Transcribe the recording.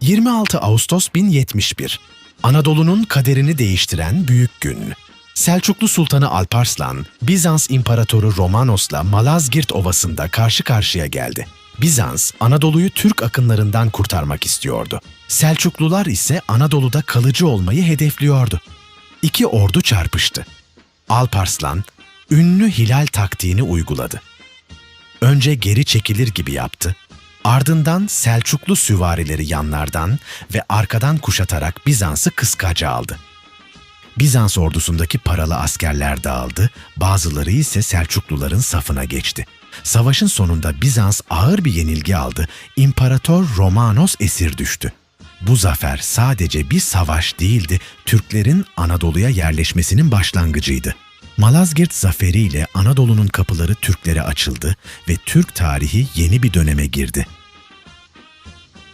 26 Ağustos 1071 Anadolu'nun kaderini değiştiren büyük gün. Selçuklu Sultanı Alparslan, Bizans İmparatoru Romanos'la Malazgirt Ovası'nda karşı karşıya geldi. Bizans, Anadolu'yu Türk akınlarından kurtarmak istiyordu. Selçuklular ise Anadolu'da kalıcı olmayı hedefliyordu. İki ordu çarpıştı. Alparslan, ünlü hilal taktiğini uyguladı. Önce geri çekilir gibi yaptı. Ardından Selçuklu süvarileri yanlardan ve arkadan kuşatarak Bizans'ı kıskaca aldı. Bizans ordusundaki paralı askerler dağıldı, bazıları ise Selçukluların safına geçti. Savaşın sonunda Bizans ağır bir yenilgi aldı, İmparator Romanos esir düştü. Bu zafer sadece bir savaş değildi, Türklerin Anadolu'ya yerleşmesinin başlangıcıydı. Malazgirt zaferiyle Anadolu'nun kapıları Türklere açıldı ve Türk tarihi yeni bir döneme girdi.